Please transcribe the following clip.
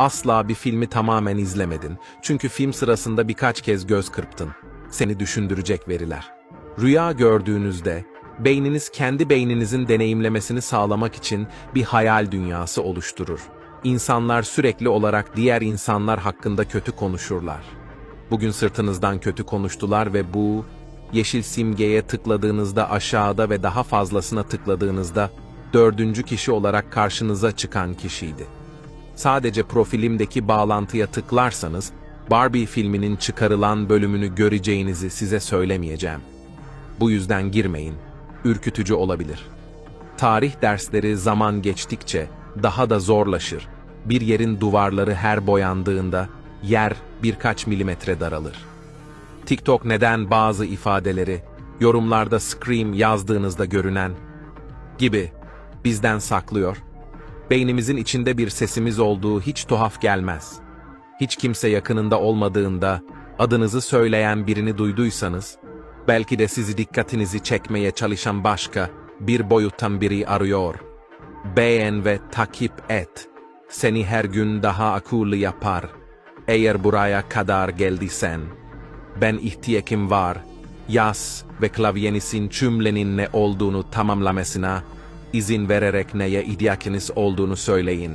Asla bir filmi tamamen izlemedin. Çünkü film sırasında birkaç kez göz kırptın. Seni düşündürecek veriler. Rüya gördüğünüzde, beyniniz kendi beyninizin deneyimlemesini sağlamak için bir hayal dünyası oluşturur. İnsanlar sürekli olarak diğer insanlar hakkında kötü konuşurlar. Bugün sırtınızdan kötü konuştular ve bu, yeşil simgeye tıkladığınızda aşağıda ve daha fazlasına tıkladığınızda dördüncü kişi olarak karşınıza çıkan kişiydi. Sadece profilimdeki bağlantıya tıklarsanız, Barbie filminin çıkarılan bölümünü göreceğinizi size söylemeyeceğim. Bu yüzden girmeyin. Ürkütücü olabilir. Tarih dersleri zaman geçtikçe daha da zorlaşır. Bir yerin duvarları her boyandığında yer birkaç milimetre daralır. TikTok neden bazı ifadeleri yorumlarda scream yazdığınızda görünen gibi bizden saklıyor? Beynimizin içinde bir sesimiz olduğu hiç tuhaf gelmez. Hiç kimse yakınında olmadığında adınızı söyleyen birini duyduysanız, belki de sizi dikkatinizi çekmeye çalışan başka bir boyuttan biri arıyor. Beğen ve takip et. Seni her gün daha akıllı yapar. Eğer buraya kadar geldiysen, ben ihtiyacım var. Yaz ve klavyenizin cümlenin ne olduğunu tamamlamasına izin vererek neye ihtiyacınız olduğunu söyleyin.